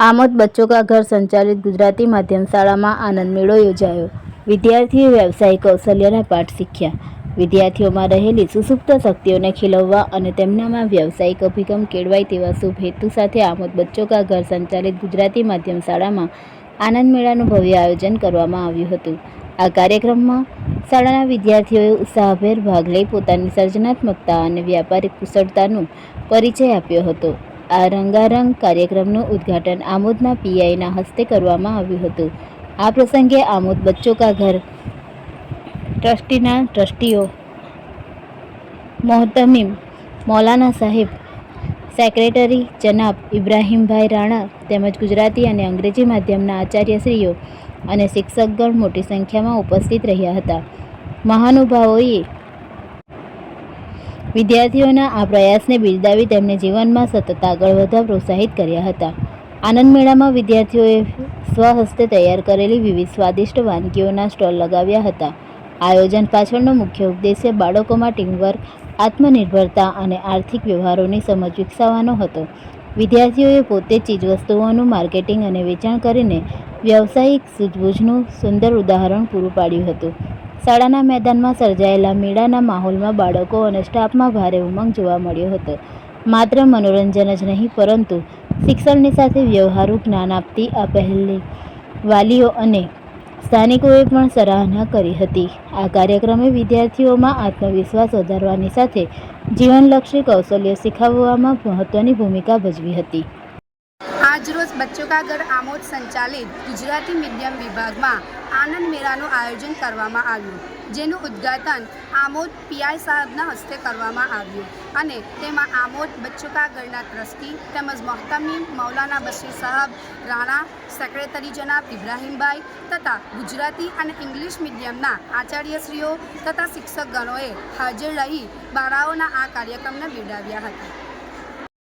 આમોદ બચ્ચો કા ઘર સંચાલિત ગુજરાતી માધ્યમ શાળામાં આનંદ મેળો યોજાયો. વિદ્યાર્થીઓએ વ્યવસાયિક, કૌશલ્યના પાઠ શીખ્યા. વિદ્યાર્થીઓમાં રહેલી સુસુપ્ત શક્તિઓને ખીલવવા અને તેમનામાં વ્યવસાયિક અભિગમ કેળવાય તેવા શુભ હેતુ સાથે આમોદ બચ્ચો કા ઘર સંચાલિત ગુજરાતી માધ્યમ શાળામાં આનંદ મેળાનું ભવ્ય આયોજન કરવામાં આવ્યું હતું. આ કાર્યક્રમમાં શાળાના વિદ્યાર્થીઓએ ઉત્સાહભેર ભાગ લઈ પોતાની સર્જનાત્મકતા અને વ્યાપારિક કુશળતાનો પરિચય આપ્યો હતો. આ રંગારંગ કાર્યક્રમનું ઉદ્ઘાટન આમોદના પીઆઈના હસ્તે કરવામાં આવ્યું હતું. આ પ્રસંગે આમોદ બચ્ચો કા ઘર ટ્રસ્ટીના ટ્રસ્ટીઓ મોહતમીમ, મૌલાના સાહેબ, સેક્રેટરી જનાબ ઇબ્રાહીમભાઈ રાણા તેમજ ગુજરાતી અને અંગ્રેજી માધ્યમના આચાર્યશ્રીઓ અને શિક્ષકગણ મોટી સંખ્યામાં ઉપસ્થિત રહ્યા હતા. મહાનુભાવોએ વિદ્યાર્થીઓના આ પ્રયાસને બિરદાવી તેમને જીવનમાં સતત આગળ વધવા પ્રોત્સાહિત કર્યા હતા. આનંદ મેળામાં વિદ્યાર્થીઓએ સ્વહસ્તે તૈયાર કરેલી વિવિધ સ્વાદિષ્ટ વાનગીઓના સ્ટોલ લગાવ્યા હતા. આયોજન પાછળનો મુખ્ય ઉદ્દેશ્ય બાળકોમાં ટીમવર્ક, આત્મનિર્ભરતા અને આર્થિક વ્યવહારોની સમજ વિકસાવવાનો હતો. વિદ્યાર્થીઓએ પોતે ચીજવસ્તુઓનું માર્કેટિંગ અને વેચાણ કરીને વ્યવસાયિક સૂઝબૂઝનું સુંદર ઉદાહરણ પૂરું પાડ્યું હતું. શાળાના મેદાનમાં સર્જાયેલા મેળાના માહોલમાં બાળકો અને સ્ટાફમાં ભારે ઉમંગ જોવા મળ્યો હતો. માત્ર મનોરંજન જ નહીં, પરંતુ શિક્ષણની સાથે વ્યવહારુ જ્ઞાન આપતી આ પહેલી વાલીઓ અને સ્થાનિકોએ પણ સરાહના કરી હતી. આ કાર્યક્રમે વિદ્યાર્થીઓમાં આત્મવિશ્વાસ વધારવાની સાથે જીવનલક્ષી કૌશલ્ય શીખવવામાં મહત્ત્વની ભૂમિકા ભજવી હતી. આજરોજ બચ્ચો આમોદ સંચાલિત ગુજરાતી મીડિયમ વિભાગમાં આનંદ મેળાનું આયોજન કરવામાં આવ્યું, જેનું ઉદ્ઘાટન આમોદ પીઆઈ સાહેબના હસ્તે કરવામાં આવ્યું અને તેમાં આમોદ બચ્ચો ટ્રસ્ટી તેમજ મોહતમી મૌલાના બશીર સાહેબ, રાણા સેક્રેટરી જનાબ ઇબ્રાહીમભાઈ તથા ગુજરાતી અને ઇંગ્લિશ મીડિયમના આચાર્યશ્રીઓ તથા શિક્ષકગણોએ હાજર રહી બાળાઓના આ કાર્યક્રમને બિરદાવ્યા હતા.